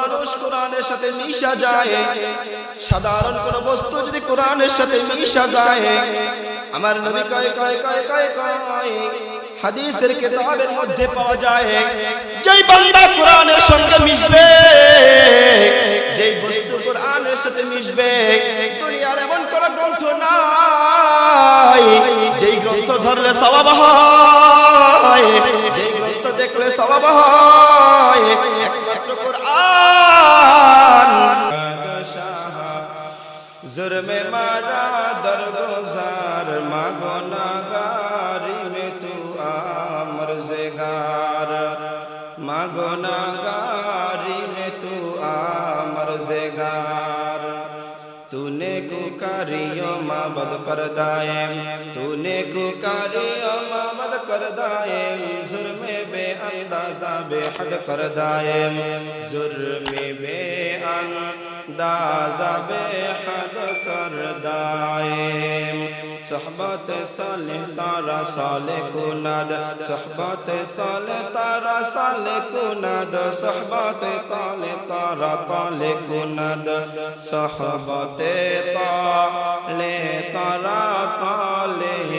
মানুষ কোরআনের সাথে মিশা যায়। সাধারণ কোন বস্তু যদি কোরআনের সাথে মিশা যায়। আমার নবী কয় কয় কয় কয় কয় হাদিসের কিতাবের মধ্যে পাওয়া যায়, যেই বান্দা কোরআনের সঙ্গে মিশবে, যেই বস্তু কোরআনের সাথে মিশবে, দুনিয়ার এমন কোন গ্রন্থ নাই, যেই গ্রন্থ ধরলে সওয়াব হয়, যেই গ্রন্থ দেখলে সওয়াব হয়, একমাত্র জুরমে মারা দরগোজার মাগনা গারি कुकारियो माबद कर दाए तूने कुकारियो माबद कर दाए जुर्मे बे अंदाजा बेहद कर दाए जुर्मे बे अंदाजा बेहद कर दाए صحبت صالح تارا صالح کند صحبت صالح تارا صالح کند صحبت طالح تارا طالح کند صحبت طالح تارا طالح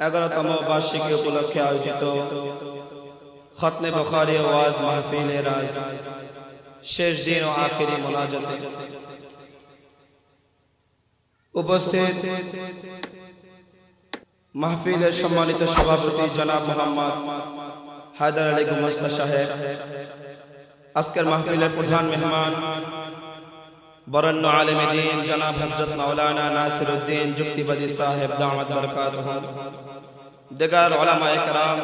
এগারোতম বার্ষিকী উপলক্ষে আয়োজিত খতনে বখারি ওয়াজ মাহফিল শেষ দিন ও আখেরি মোনাজাত উপস্থিত মাহফিলের সম্মানিত সভাপতি জনাব মোহাম্মদ হায়দার আলী গুমস্তা সাহেব। আজকের মাহফিলের প্রধান মেহমান, বরণ্য আলেম দিন জনাব হজরত মাওলানা নাসির উদ্দিন যুক্তিবাদী সাহেব দামাত বরকাত দেগার ওলামা একরাম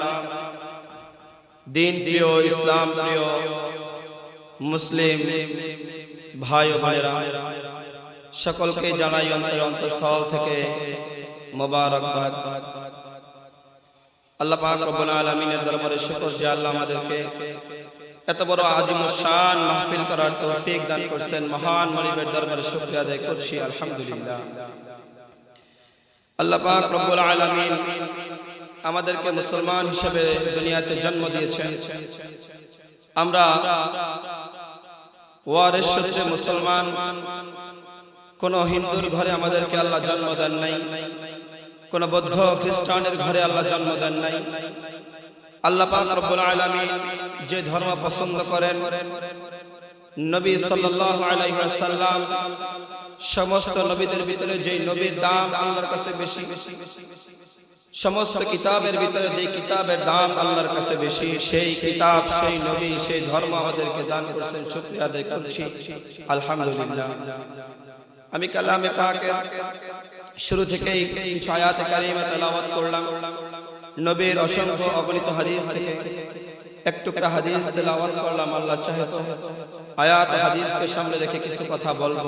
দিন প্রিয় ইসলাম প্রিয় মুসলিম ভাই ও ভাইরা সকলকে জানাই অন্তর অন্তঃস্থল থেকে মোবারকবাদ। আল্লাহ পাক আল্লাহ আমাদেরকে এত বড় মাহফিল করার মহান আল্লাহ পাক আমাদেরকে মুসলমান হিসেবে দুনিয়াতে জন্ম দিয়েছেন। আমরা মুসলমান, কোন হিন্দুর ঘরে আমাদেরকে আল্লাহ জন্ম দেন নাই। কোন বৌদ্ধ খ্রিস্টানের ঘরে আল্লাহ জন্ম দেন নাই। আল্লাহ পাক রব্বুল আলামিন যে ধর্ম পছন্দ করেন, নবী সাল্লাল্লাহু আলাইহি ওয়াসাল্লাম সমস্ত নবীদের ভিতরে যেই নবীর দাম আল্লাহর কাছে বেশি, সমস্ত কিতাবের ভিতরে যে কিতাবের দাম আল্লাহর কাছে বেশি, সেই কিতাব, সেই নবী, সেই ধর্ম আমাদেরকে দান করেছেন, শুকরিয়া আদায় করছি। আলহামদুলিল্লাহ। আমি কালামে শুরু থেকেই কিছু আয়াত কারিমা করলাম। নবীর অসংখ্য অগণিত হাদিস থেকে এক টুকরা হাদিস তেলাওয়াত করলাম, আল্লাহ চাহে আয়াত হাদিসকে সামনে রেখে কিছু কথা বলব।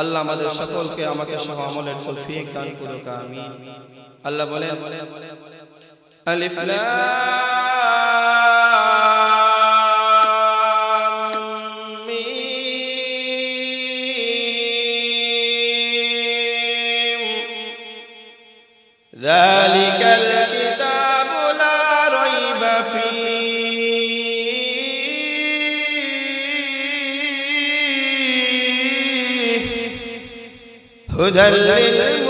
আল্লাহ আমাদের সকলকে আমাকে সহ আমলের তৌফিক দান করুক, আমিন। আল্লাহ বলেন, আলিফ লাম ذلك الكتاب لا ريب فيه. هدى للمتقين.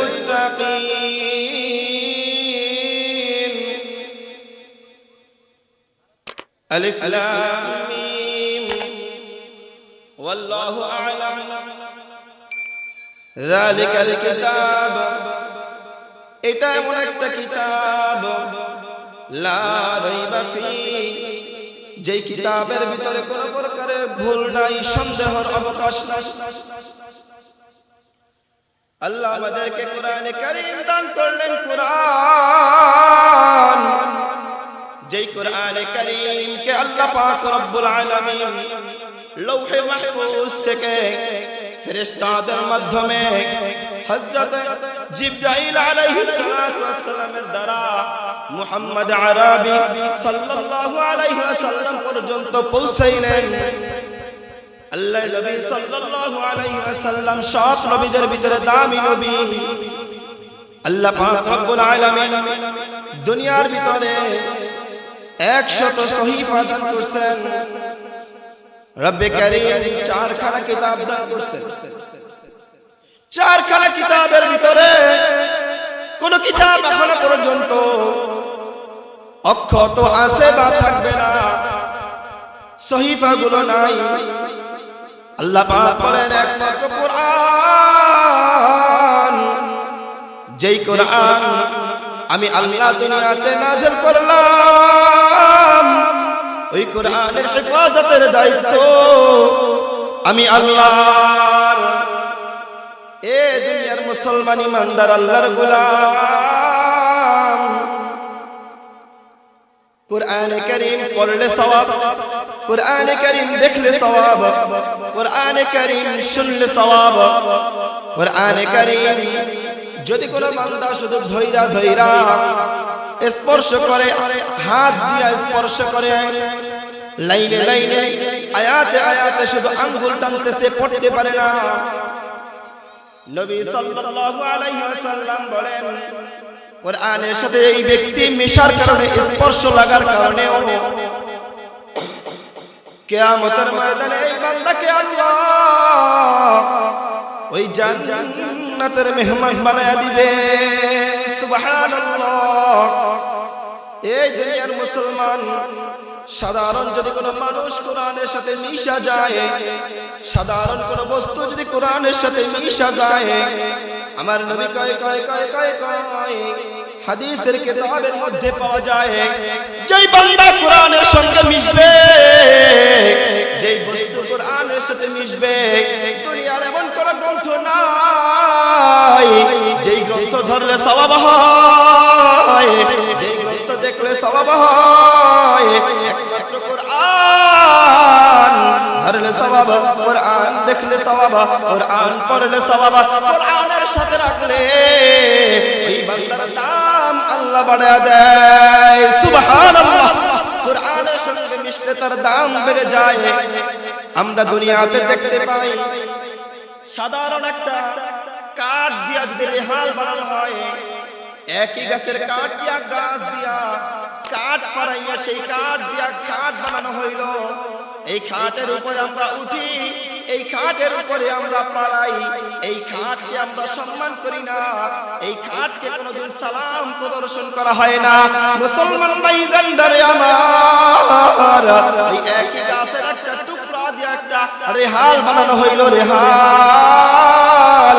ألف لام والله أعلم. ذلك الكتاب. এটা এমন একটা কিতাব। যেই কিতাবের ভিতরে কোন প্রকারের ভুল নাই, সন্দেহের অবকাশ নাই। আল্লাহ আমাদেরকে কোরআনে কারীম দান করলেন কোরআন। যেই কোরআনে কারীমকে আল্লাহ পাক রব্বুল আলামিন লৌহে মাহফুজ থেকে ফেরেশতাদের মাধ্যমে হযরত জিবরাইল আলাইহিস সালাতু ওয়াস সালামের দ্বারা মুহাম্মদ আরাবী সাল্লাল্লাহু আলাইহি ওয়াসাল্লাম পর্যন্ত পৌঁছাইলেন। আল্লাহ নবী সাল্লাল্লাহু আলাইহি ওয়াসাল্লাম সব নবীদের ভিতরে দামি নবী। আল্লাহ পাক রব্বুল আলামিন দুনিয়ার ভিতরে 100 সহিফা দান করছেন। রব্বে কারীম চারখানা কিতাব দান করছেন। চারখানা কিতাবের ভিতরে কোন কিতাব এখনও পর্যন্ত অক্ষত আছে বা থাকবে না। সহিফা গুলো নাই। আল্লাহ পাক বলেন, একমাত্র কোরআন। যেই কোরআন আমি আল্লাহ দুনিয়াতে নাযিল করলাম, ওই কোরআনের হেফাজতের দায়িত্ব আমি আল্লাহর এ দুনিয়ার মুসলমান ইমানদার আল্লাহর গোলাম। কোরআনে কারীম পড়লে সওয়াব, কোরআনে কারীম দেখলে সওয়াব, কোরআনে কারীম শুনলে সওয়াব। কোরআনে কারীম যদি কোন বান্দা শুধু ধৈরা ধৈরা স্পর্শ করে, হাত দিয়া স্পর্শ করে, লাইনে লাইনে, আয়াতে আয়াতে শুধু আঙ্গুল টানতেছে, পড়তে পারে না। নবী সাল্লাল্লাহু আলাইহি ওয়াসাল্লাম বলেন কোরআনের সাথে এই ব্যক্তি মিশার কারণে স্পর্শ লাগার কারণে কিয়ামতের ময়দানে এই বান্দাকে আল্লাহ ওই জান্নাতের মেহমান বানায়া দিবে। সুবহানাল্লাহ। এই দুনিয়ার মুসলমান সাধারণ যদি কোনো মানুষ কোরআনের সাথে মিশা যায়, সাধারণ কোনো বস্তু যদি কোরআনের সাথে মিশা যায়, আমার নবী কয় কয় কয় কয় কয় হাদিসের কিতাবের মধ্যে পাওয়া যায়, যেই বান্দা কোরআনের সঙ্গে মিশবে, যেই বস্তু কোরআনের সাথে মিশবে, দুনিয়ার এমন কোন গ্রন্থ নাই, যেই গ্রন্থ ধরলে সওয়াব হয়, যেই গ্রন্থ দেখলে সওয়াব হয়। একমাত্র কোরআন। ধরলে সওয়াব, কোরআন দেখলে সওয়াব, কোরআন পড়লে সওয়াব, কোরআনের সাথে রাখলে বান্দার দাম আল্লাহ বাড়ায় দেয়। সুবহানাল্লাহ। কোরআনের সঙ্গে মিশলে তার দাম বেড়ে যায়। আমরা দুনিয়াতে দেখতে পাই, সাধারণ একটা কাঠ দিয়া যদি রেহাল বানানো হয় একই গাছের কাঠ দিয়া গাছ দিয়া কাঠ ফারাইয়া সেই কাঠ দিয়া খাট বানানো হইল। এই খাটের উপরে আমরা উঠি এই খাটের উপরে আমরা পাড়াই এই খাটকে আমরা সম্মান করি না এই খাটকে কোনোদিন সালাম প্রদর্শন করা হয় না। মুসলমান ভাই জান্ডারে আমার এই একই গাছের একটা টুকরা দিয়ে একটা রেহাল বানানো হইল রেহাল।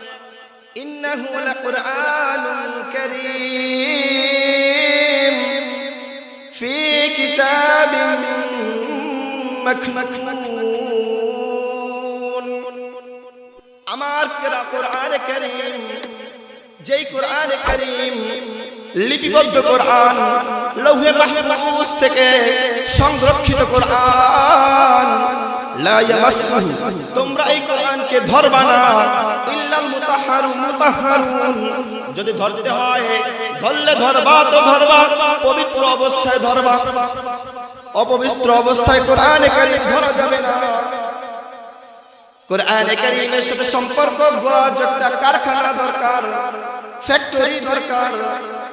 ইন্নাহু লাকুরআনুন কারীম। ফি কিতাবিন মাকনুন আমার কেরা কোরআন কারীম, যেই কোরআন কারীম লিপিবদ্ধ কোরআন, লৌহে মাহফুজ থেকে সংরক্ষিত কোরআন। তোমরা এই কোরআনকে ধরবা না। ইল্লাল মুতাহহারু মুতাহহারুন যদি ধরতে হয় ধরলে ধরবা তো ধরবা। পবিত্র অবস্থায় ধরবা। অপবিত্র অবস্থায় কোরআন কারীম ধরা যাবে না। কোরআনে কারীমের সাথে সম্পর্ক গড়ার জন্য একটা কারখানা দরকার। ফ্যাক্টরি দরকার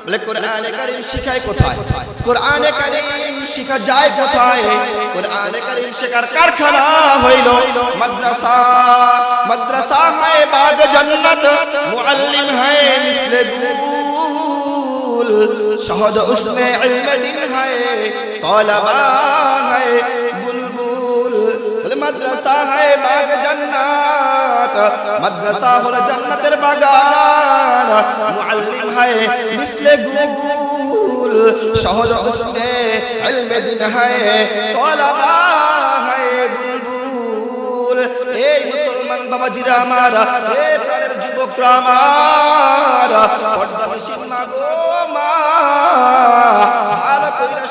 বলে কোরআনে কারিম শিখায় কোথায় কোরআনে কারিম শিখা যায় কোথায় কোরআনে কারিম শেখার কারখানা হইল মাদ্রাসা মাদ্রাসা হায় বাগ জান্নাত মুআল্লিম হায় মিসলে গুল শহদ উসমে ইলমে দিন হায় তলাবা হায় বুলবুল বলে মাদ্রাসা হায় বাগ জান্নাত মাদ্রাসা হলো জান্নাতের বাগান। মুআল্লিম হয় মিসলে গুল, সহজ উসমে ইলমে দিন হয়, তলাবা হয় বুলবুল। এই মুসলমান বাবাজিরা আমার এই প্রাণের যুবকরা আমার। পর্দা নিশিন মা গো মা, ভালো কইরা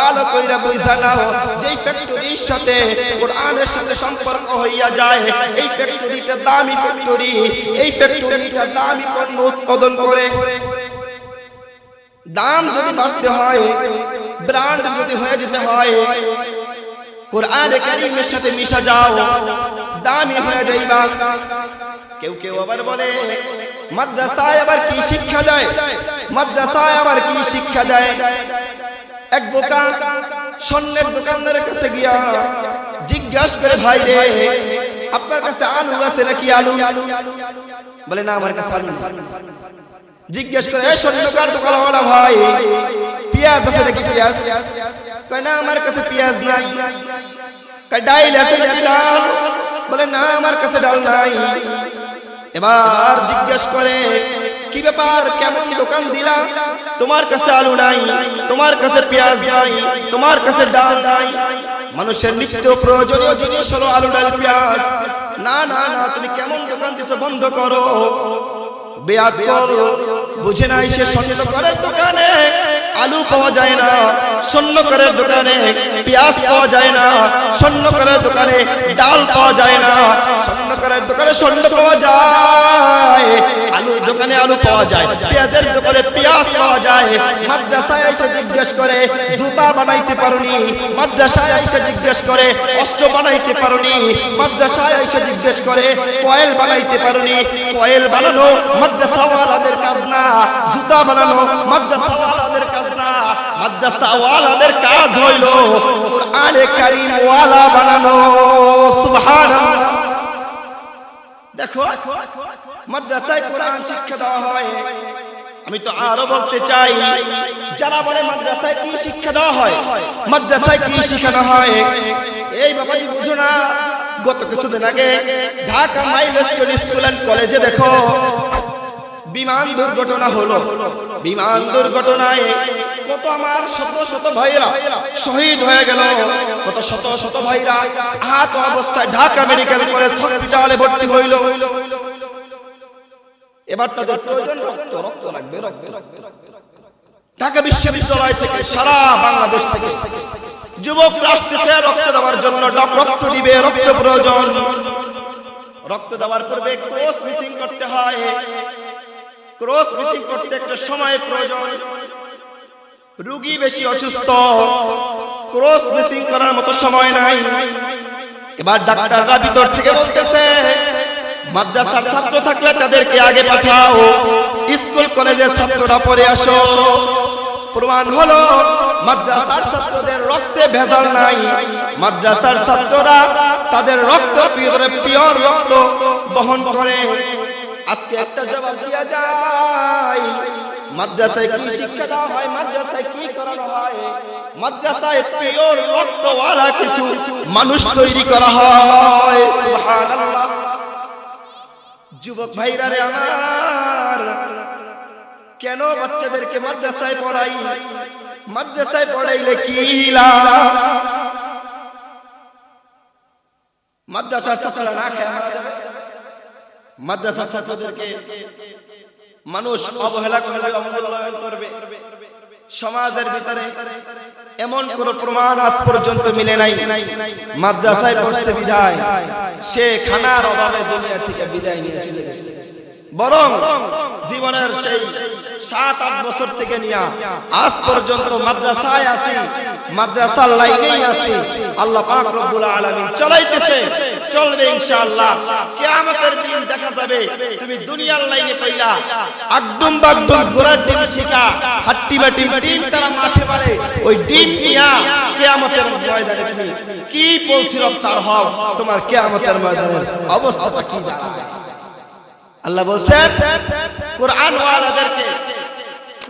ভালো কইরা বুঝা নাও, যেই ফ্যাক্টরির সাথে কোরআনের সাথে সম্পর্ক হইয়া যায়, এই ফ্যাক্টরিটা দামি ফ্যাক্টরি এই ফ্যাক্টরিটা দামি পণ্য উৎপাদন করে। দাম যদি বাড়তে হয় ব্র্যান্ড যদি হয়ে যেতে হয়, কোরআন কারিমের সাথে মিশা যাও, দামি হয়ে যাইবা। কেউ কেউ আবার বলে, মাদ্রাসায় আবার কি শিক্ষা দেয়? মাদ্রাসায় আবার কি শিক্ষা দেয়? এক বোকা স্বর্ণের দোকানদারের কাছে গিয়া জিজ্ঞাসা করে, ভাই রে, আপনার কাছে আলু আছে নাকি আলু? বলে, না, আমার কাছে আলু। জিজ্ঞেস করে এই স্বর্ণকার দোকানওয়ালা ভাই? পেঁয়াজ আছে নাকি পেঁয়াজ? কয়, না, আমার কাছে পেঁয়াজ নাই। কয়, ডাইল আছে নাকি ডাল? বলে, না, আমার কাছে ডাল নাই। এবার জিজ্ঞেস করে কি ব্যাপার? কেমন দোকান দিলা? তোমার কাছে আলু নাই, তোমার কাছে পেঁয়াজ নাই, তোমার কাছে ডাল নাই। মানুষের নিত্য প্রয়োজনীয় জিনিস হলো আলু, ডাল, পেঁয়াজ। না না না, তুমি কেমন দোকান দিছো বন্ধ করো। বেয়াকল বুঝে নাই সে স্বর্ণকারের দোকানে আলু পাওয়া যায় না, স্বর্ণকারের দোকানে পেঁয়াজ পাওয়া যায় না, স্বর্ণকারের দোকানে ডাল পাওয়া যায় না, স্বর্ণকারের দোকানে স্বর্ণ পাওয়া যায়। দোকানে আলু পাওয়া যায়, পেঁয়াজের দোকানে পেঁয়াজ পাওয়া যায়। মাদ্রাসায় এসে জিজ্ঞেস করে, জুতা বানাইতে পারোনি? মাদ্রাসায় এসে জিজ্ঞেস করে, অস্ত্র বানাইতে পারোনি? মাদ্রাসায় এসে জিজ্ঞেস করে, কয়েল বানাইতে পারোনি? কয়েল বানানো মাদ্রাসাওয়ালাদের কাজ না। জুতা বানানো মাদ্রাসাওয়ালাদের কাজ না। মাদ্রাসাওয়ালাদের কাজ হইল কোরআনে কারীম ওয়ালা বানানো। সুবহানাল্লাহ। দেখো, মাদ্রাসায় কোরআন শিক্ষা দেওয়া হয়। আমি তো আরও বলতে চাই, যারা বলে মাদ্রাসায় কি শিক্ষা দেওয়া হয়, মাদ্রাসায় কি শিখানো হয়, এই বাবাজি বুঝো না। গত কিছুদিন আগে ঢাকা মাইলস্টোন স্কুল অ্যান্ড কলেজে দেখো, বিমান দুর্ঘটনা হলো। বিমান দুর্ঘটনায় কত আমার শত শত ভাইরা শহীদ হয়ে গেল। কত শত শত ভাইরা আহত অবস্থায় ঢাকা মেডিকেল কলেজ হসপিটালে ভর্তি হইল। এবার তাদের প্রয়োজন রক্ত রক্ত লাগবে রক্ত ঢাকা বিশ্ববিদ্যালয় থেকে সারা বাংলাদেশ থেকে যুবক আসতেছে রক্ত দেওয়ার জন্য রক্ত দিবে রক্ত প্রয়োজন। রক্ত দেওয়ার পূর্বে ক্রস মিসিং করতে হয়। ক্রস মিসিং করতে একটা সময় প্রয়োজন। রুগী বেশি অসুস্থ, ক্রস মিসিং করার মতো সময় নাই। এবার ডাক্তাররা ভিতর থেকে বলতেছে, মাদ্রাসার ছাত্র থাকলে তাদেরকে আগে পাঠাও, স্কুল, কলেজের ছাত্ররা পরে আসো। প্রমাণ হলো, মাদ্রাসার ছাত্রদের রক্তে ভেজাল নাই। মাদ্রাসার ছাত্ররা তাদের রক্ত পিওর রক্ত বহন করে। আজকে একটা জবাব দেওয়া যায়। মাদ্রাসায় কি শিক্ষা দেওয়া হয়? মাদ্রাসায় কি করানো হয়? মাদ্রাসায় পিওর রক্তওয়ালা কিছু মানুষ তৈরি করা হয়। সুবহানাল্লাহ। যুবক ভাইরা রে আমার, কেন বাচ্চাদেরকে মাদ্রাসায় পড়াই? মাদ্রাসায় পড়াইলে কি লাভ? মাদ্রাসার ছাত্ররা না খেয়ে মাদ্রাসার ছাত্রদেরকে মানুষ অবহেলা করবে অবমূল্যায়ন করবে। সমাজের ভিতরে এমন কোন প্রমাণ আজ পর্যন্ত মিলে নাই। মাদ্রাসায় পড়ছে বিদায়। সে খানার অভাবে দুনিয়া থেকে বিদায় নিয়ে চলে গেছে। বরং জীবনের সেই সাত, আট বছর থেকে নিয়ে আজ পর্যন্ত মাদ্রাসায় আছি মাদ্রাসার লাইনেই আছি আল্লাহ পাক রব্বুল আলামিন চলাইতেছে, চলবে ইনশাআল্লাহ। কিয়ামতের দিন দেখা যাবে, তুমি দুনিয়ার লাইনে কইরা একদম বাগদম গোড়ার ডিম শিকা হাট্টি বাটি ডিম তারা মাঠে মারে, ওই ডিম নিয়া কিয়ামতের ময়দানে তুমি কি পৌঁছি রক্ষার হও তোমার কিয়ামতের ময়দানের অবস্থাটা কি দাঁড়ায় আল্লাহ বলছেন, কোরআন ওয়ালাদেরকে,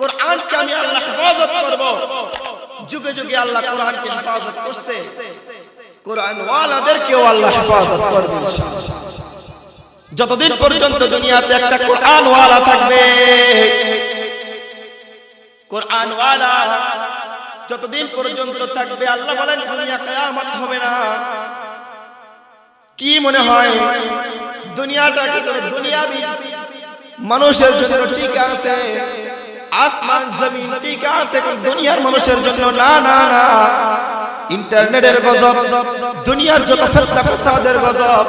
কোরআনকে আমি আল্লাহ হেফাজত করব। যুগে যুগে আল্লাহ কোরআনকে হেফাজত করছে। কোরআন ওয়ালাদেরকেও আল্লাহ হেফাজত করবে। যতদিন পর্যন্ত দুনিয়াতে একটা কোরআনওয়ালা থাকবে কোরআনওয়ালা যতদিন পর্যন্ত থাকবে, আল্লাহ বলেন, দুনিয়া কিয়ামত হবে না। কি মনে হয়? দুনিয়াটা কি তবে দুনিয়াবি। মানুষের জন্য ঠিক আছে, আসমান, জমিন ঠিক আছে দুনিয়ার মানুষের জন্য না না না। ইন্টারনেটের গজব, দুনিয়ার যত ফেতনা ফাসাদের গজব,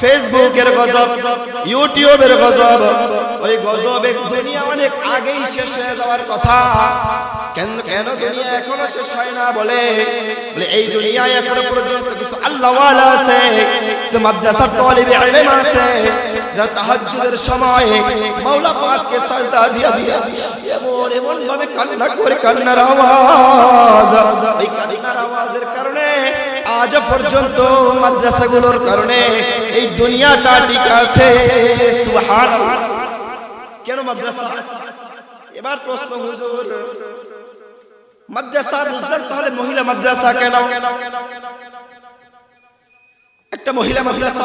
ফেসবুকের গজব, ইউটিউবের গজব, ওই গজবে দুনিয়া অনেক আগেই শেষ হয়ে যাওয়ার কথা। কেন কেন দুনিয়া এখনও শেষ হয় না বলে? বলে, এই দুনিয়ায় এখনও পর্যন্ত কিছু আল্লাহওয়ালা আছে, কিছু মাদ্রাসার তালিবে ইলম আছে যারা তাহাজ্জুদের সময় মাওলা পাককে সাজদা দিয়া দিয়া এমন এমন ভাবে কান্না করে কান্নার আওয়াজ। এই কান্নার আওয়াজের কারণে আজ পর্যন্ত মাদ্রাসাগুলোর কারণে এই দুনিয়াটা ঠিক আছে। সুবহানাল্লাহ। কেন মাদ্রাসা? এবার প্রশ্ন, হুজুর। মাদ্রাসা বুঝলেন তাহলে মহিলা মাদ্রাসা কেন? একটা মহিলা মাদ্রাসা।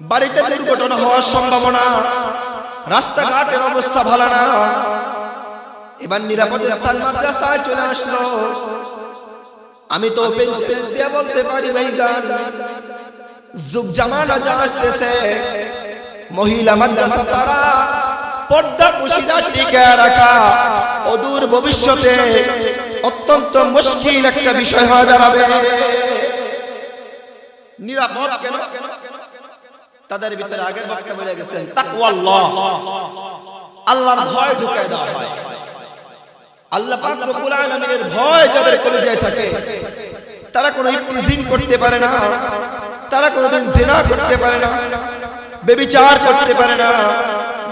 বাড়িতে দুর্ঘটনা হওয়ার সম্ভাবনা, রাস্তাঘাটের অবস্থা ভালো না। এবার নিরাপদ স্থান মাদ্রাসায় চলে আসলো। আমি তো বলতে পারি ভাইজান। যুগ জামানা যা আসতেছে, মহিলা মাদ্রাসা সারা পর্দা পুশিদা টিকে রাখা অদূর ভবিষ্যতে অত্যন্ত মুশকিল একটা বিষয় হয়ে দাঁড়াবে। নিরাপদ কেন? তাদের ভিতরে আগের বাক্য বলে গেছে তাকওয়াল্লাহ। আল্লাহর ভয় ঢুকায় দেওয়া হয়। আল্লাহ পাক রব্বুল আলামিনের ভয় যাদের কলিজায় থাকে তারা কোনো ইফতিজিন করতে পারে না তারা কোনোদিন জিনা করতে পারে না বেবিচার করতে পারে না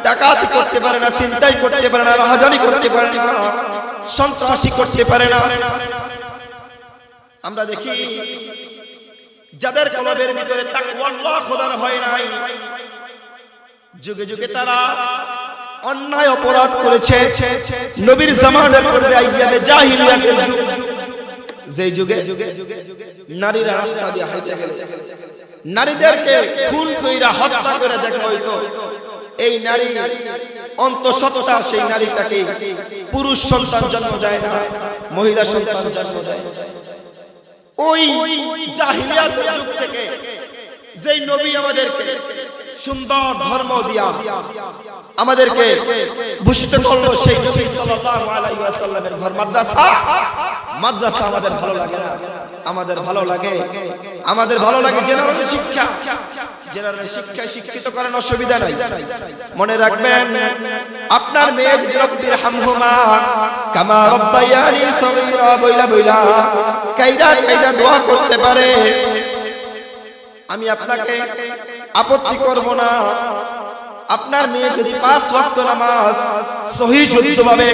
ডাকাতি করতে পারে না চিন্তাই করতে পারে না রাহাজানি করতে পারে না সন্ত্রাসী করতে পারে না। আমরা দেখি যাদের কলবের ভিতরে ভয় নাই। যুগে যুগে তারা অন্যায় অপরাধ করেছে। নবীর জামানের পূর্বে আইয়ামে যে যুগে নারীরা রাস্তা দিয়ে হাইতে গেলে। নারীদেরকে খুন কইরা হত্যা করে দেখা হইতো। এই নারী অন্তঃসত্ত্বা সেই নারীটাকে পুরুষ সন্তান জন্ম দেয় না, মহিলা সন্তান জন্ম দেয়। ওই যুগ থেকে যেই নবী আমাদেরকে সুন্দর ধর্ম দিয়া আমাদেরকে ভূষিত করল সেই নবী সাল্লাল্লাহু আলাইহি ওয়াসাল্লামের ঘর, মাদ্রাসা। মাদ্রাসা আমাদের ভালো লাগে না। আমাদের ভালো লাগে। আমাদের ভালো লাগে জেনারেল শিক্ষা। জেনারেল শিক্ষায় শিক্ষিত করেন, অসুবিধা নাই। মনে রাখবেন, আপনার মেয়ে যদি রব্বির হামহুমা কামা রব্বায়ানি সগীরা, বইলা বইলা কাইদা কাইদা দোয়া করতে পারে। আমি আপনাকে আপত্তি করব না। আপনার মেয়ে যদি পাঁচ ওয়াক্ত নামাজ সহি শুদ্ধভাবে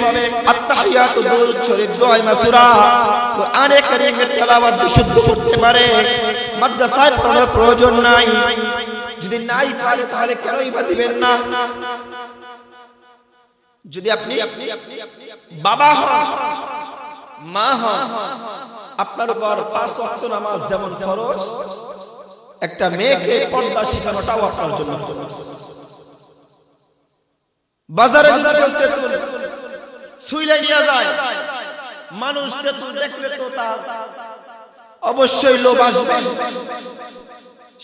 আত্তাহিয়াত দুরূদ শরীফ দোয়া মাসুরা, কোরআনে কারীমের তেলাওয়াত বিশুদ্ধ করতে পারে। মাদ্রাসায় পড়ার প্রয়োজন নাই। যদি নাই পারে তাহলে কেনই বা দিবেন না? যদি আপনি আপনি আপনি আপনি বাবা হন, মা হন, আপনার উপর পাঁচ ওয়াক্ত নামাজ যেমন ফরজ, একটা মেয়েকে পর্দা শেখানোটাও আপনার জন্য বাজারে তেঁতুল ছুইলে নিয়ে যায়, মানুষ তেঁতুল দেখলে তো তার অবশ্যই লোভ আসবে।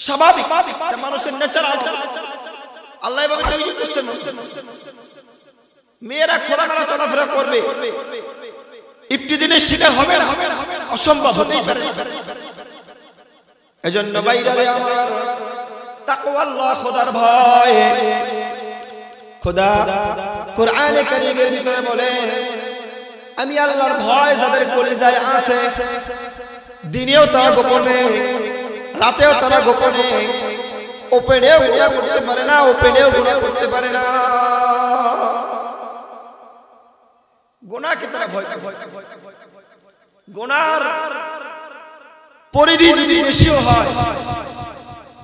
স্বাভাবিক আল্লাহ মেয়েরা খোলামেলা চলাফেরা করবে। ইফতিজিনের শিকার হবে অসম্ভব হতেই পারে। এজন্য বাইরে আমার তাকওয়াল্লাহ খোদার ভয়। খোদা কোরআনে কারীমের বলে, আমি আল্লাহর ভয় যাদের কলিজায় আছে, দিনেও তারা গোপনে। রাতেও তারা গোপনে ওপেনেও গুণা করতে পারে না ওপেনেও গুণা করতে পারে না। গোনাকে তারা ভয় করে গোনার পরিধি যদি বেশিও হয়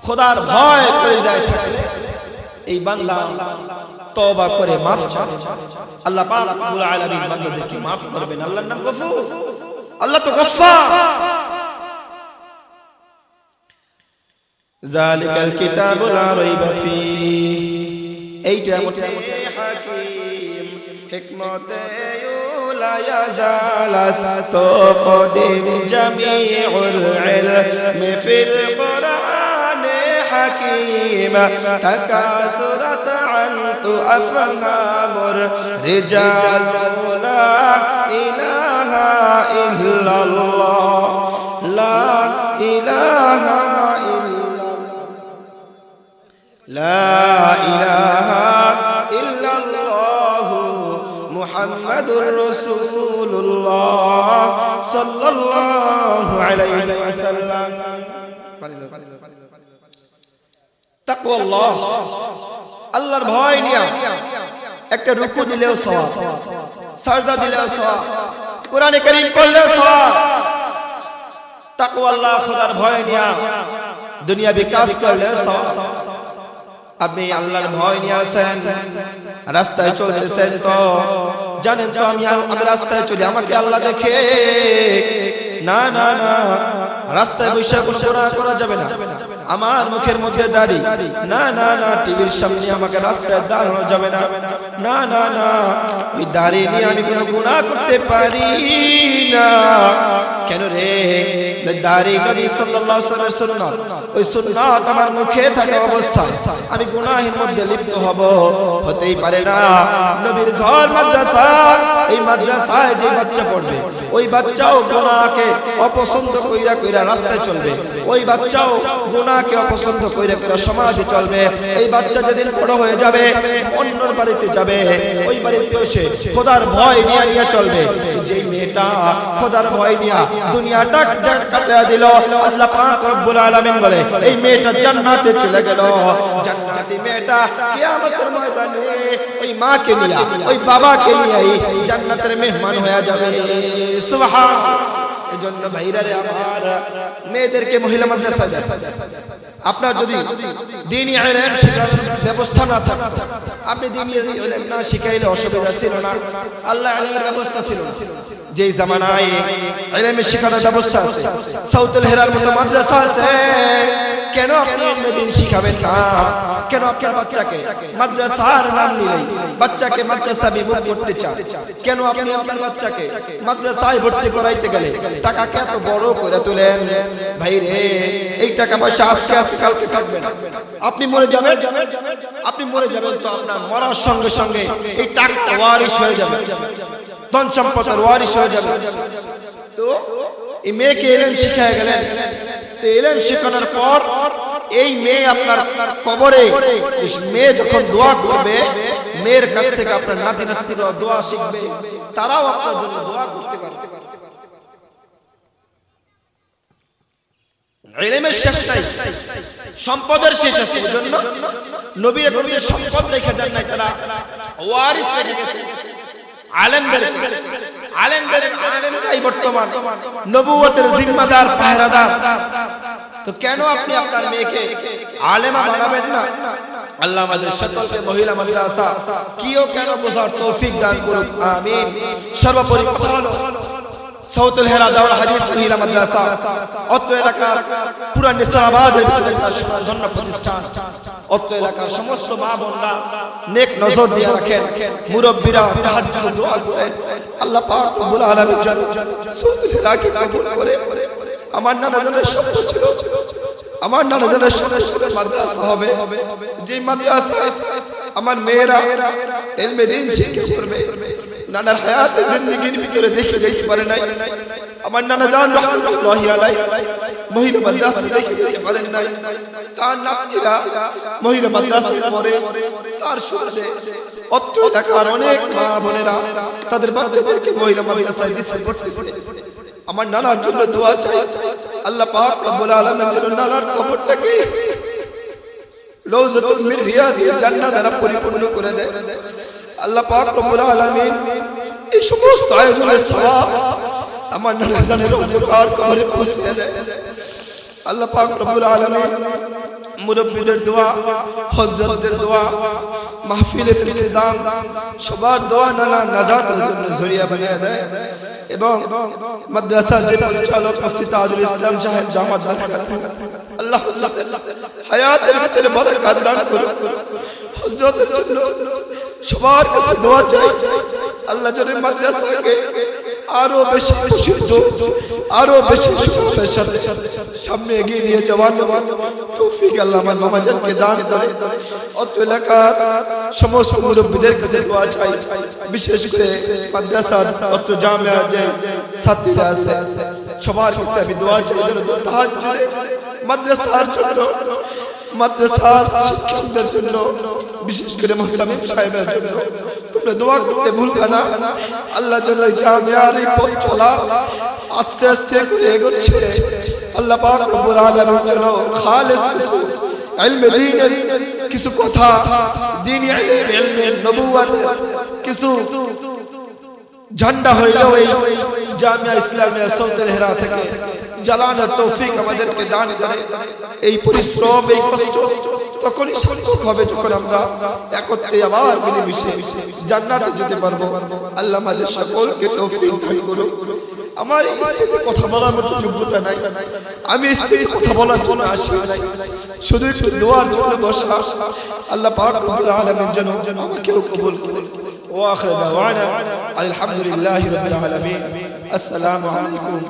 খোদার ভয় করে যায় থাকলে এই বান্দা তওবা করে মাফ চায়। আল্লাহ পাক রব্বুল আলামিন বান্দাদেরকে মাফ করবেন। আল্লাহর নাম গফুর। আল্লাহ তো গফফার। জালিকাল কিতাবু লা রাইবা ফীহ এইটা মোটে হাকিম হিকমতে لا يزال تقدم جميع العلم في القرآن حكيم تكاثرت عنه أفهام الرجال لا إله إلا الله لا إله لا إله إلا الله محمد رسول الله صلى الله عليه وسلم তাকওয়া আল্লাহ আল্লাহর ভয় নিয়া একটা রুকু দিলেও সওয়াব সাজদা দিলেও সওয়াব কোরআনে কারীম পড়লেও সওয়াব তাকওয়া আল্লাহ খোদার ভয় নিয়া দুনিয়া বিকাশ করলেও সওয়াব আপনি আল্লাহর ভয় নিয়ে আসেন রাস্তায় চলতেছেন তো। জানেন তো আমি আমি রাস্তায় চলি, আমাকে আল্লাহ দেখে। না না না, রাস্তায় বসে কোনো গুনাহ করা যাবে না। আমার মুখের মধ্যে দাড়ি। না না না, টিভির সামনে আমাকে রাস্তায় দাঁড়ানো যাবে না। না না না, ওই দাড়ি নিয়ে আমি কোনো গুনাহ করতে পারি না। কেন রে? ওই আমি মধ্যে লিপ্ত হব। হতেই পারে না, নবীর ঘর মাদ্রাসা, এই মাদ্রাসায় যে বাচ্চা পড়বে, ওই বাচ্চাও অপছন্দ কইরা কইরা রাস্তায় চলবে। ওই বাচ্চাও কইরা কইরা সমাজে চলবে। এই বাচ্চা যেদিন বড় হয়ে যাবে, অন্যর বাড়িতে যাবে, ওই বাড়িতে এসে খোদার ভয় নিয়ে নিয়ে চলবে। যে মেয়েটা খোদার ভয় নিয়ে দুনিয়াটা কাটিয়ে দিল। আল্লাহ পাক রব্বুল আলামিন বলে, এই মেয়েটা জান্নাতে চলে গেল। জান্নাতি মেয়েটা কিয়ামতের ময়দানে ওই মাকে নিয়ে, ওই বাবাকে নিয়ে এই জান্নাতের মেহমান হয়ে যাবে। সুবহান। এজন্য ভাইরা রে আমার, মেয়েদেরকে মহিলা মাদ্রাসায় দেয় আপনার যদি দিনই ইলম শেখার ব্যবস্থা না থাকে আপনি দিনই ইলম না শিখাইলে অসুবিধা ছিল না আল্লাহ ইলমের ব্যবস্থা ছিল না। যেই জামানায় ইলমের শেখানোর ব্যবস্থা আছে সাউথুল হেরার মতো মাদ্রাসা আছে কেন আপনি দিন শিখাবেন না? কেন আপনার বাচ্চাকে মাদ্রাসার নাম নিলেই বাচ্চাকে মাদ্রাসা বিমুখ করতে চান? কেন আপনি আপনার বাচ্চাকে মাদ্রাসায় ভর্তি করাইতে গেলে টাকা কে এত বড় করে তোলেন? ভাই রে, এই টাকা পয়সা আজকে আজকে কালকে থাকবে না। আপনি মরে যাবেন। আপনি মরে যাবেন তো আপনার মরার সঙ্গে সঙ্গে এই টাকা ওয়ারিশ হয়ে যাবে। ধন সম্পদের ওয়ারিশ হয়ে যাবে। তো এই মেয়েকে এলেন শিখায় গেলেন। তো এলেন শেখানোর পর এই মেয়ে আপনার কবরে মেয়ে যখন দোয়া করবে, মেয়ের কাছ থেকে আপনার নাতি নাতিরা দোয়া শিখবে, তারাও আপনার জন্য দোয়া করতে পারবে। ইলমের শেষ সম্পদের শেষ আছে এজন্য নবীর নবীর সম্পদ রেখে যান নাই তারা। ওয়ারিস রেখে গেছে। আলেমদের। আলেমদের আলেমরাই বর্তমান। নবুয়তের জিম্মাদার পাহারাদার তো কেন আপনি আপনার মেয়েকে আলেমা বানাবেন না? আল্লাহ আমাদের সকলকে মহিলা মাদ্রাসা কিও কেন বোঝার তৌফিক দান করুক আমিন। সর্বোপরি কথা হলো সাউথুল হেরা দাওয়ার হাদিস করেন আল্লাহ পাক রব্বুল আলামিন করে। আমার ছিল, আমার নানা জানের স্বপ্ন মাদ্রাসা হবে। যে মাদ্রাসা আমার মেয়েরা এলমে দিন শিক্ষা করবে নানার হায়াতে জিন্দগির ভিতরে দেখে যাইতে পারে নাই। আমার নানা জান রহমতুল্লাহি আলাই মহিলা মাদ্রাসা দেখে যেতে পারেন নাই। তার নাতিরা মহিলা মাদ্রাসায় পড়ে, তার সুবাদে অত্র এলাকার অনেক মা বোনেরা তাদের বাচ্চাদেরকে মহিলা মাদ্রাসায় দিছে, পড়তেছে। আমার নানার জন্য দোয়া চাই। আল্লাহ পাক রব্বুল আলামিন যেন নানার কবরটাকে রওজাতুল মিন রিয়াজিল জান্নাত দ্বারা পরিপূর্ণ করে দেয়। আল্লাহ পাক রব্বুল আলামিন এই সমস্ত আয়োজনের সওয়াব আমার নানা জানের অন্ধকার কবরে পৌঁছে দেয়। আল্লাহ পাক রব্বুল আলামিন মুরব্বিদের দোয়া হযরতদের দোয়া মাহফিলের ইন্তজাম সবার দোয়া নানা নাজাতের জন্য জরিয়া বানিয়ে দেয় এবং মাদ্রাসার যে পরিচালক মুফতি তাজুল ইসলাম সাহেব জামাত বরকত আল্লাহ হায়াতের ভিতরে বরকত দান করুন হযরতের জন্য সবার কাছে দোয়া চাই। আল্লাহ যেন মাদ্রাসাকে আরও বেশি প্রসিদ্ধ, আরও বেশি সুযোগের সাথে সামনে এগিয়ে নিয়ে যাওয়ার তৌফিক আল্লাহ আমার মামাজানকে দান করে অত এলাকার সমস্ত মুরব্বীদের কাছে দোয়া চাই। বিশেষ করে মাদ্রাসার অত জামিয়ার যে ছাত্রীরা আছে, সবার কাছে আমি দোয়া চাই যেন তাহাজ্জুদে মাদ্রাসার জন্য মাদ্রাসার শিক্ষকদের জন্য, বিশেষ করে মহতামিম সাহেবের জন্য, তোমরা দোয়া করতে ভুলবে না। আল্লাহ এই জামিয়ার এই পথ চলা আস্তে আস্তে করে এগোচ্ছে। আল্লাহ পাক রব্বুল আলামিন যেন খালিস ইলমে দ্বীনের কিছু কথা দ্বীনি ইলমে নবুয়ত কিছু ঝান্ডা হইল এই জামিয়া ইসলামিয়া সৌদের হেরা থেকে জ্বালানোর তৌফিক আমাদেরকে দান করে এই পরিশ্রম, এই কষ্ট তখনই সার্থক হবে যখন আমরা একত্রে আবার মিলেমিশে জান্নাতে যেতে পারব। আল্লাহ আমাদের সকলকে তৌফিক দান করুন আমার স্টেজে কথা বলার মতো যোগ্যতা নাই। আমি স্টেজে কথা বলার জন্য আসি শুধু একটু দোয়ার জন্য বসা। আল্লাহ পাক আলামিন যেন আমাকেও কবুল করুন وآخر دعوانا الحمد لله رب العالمين. السلام عليكم.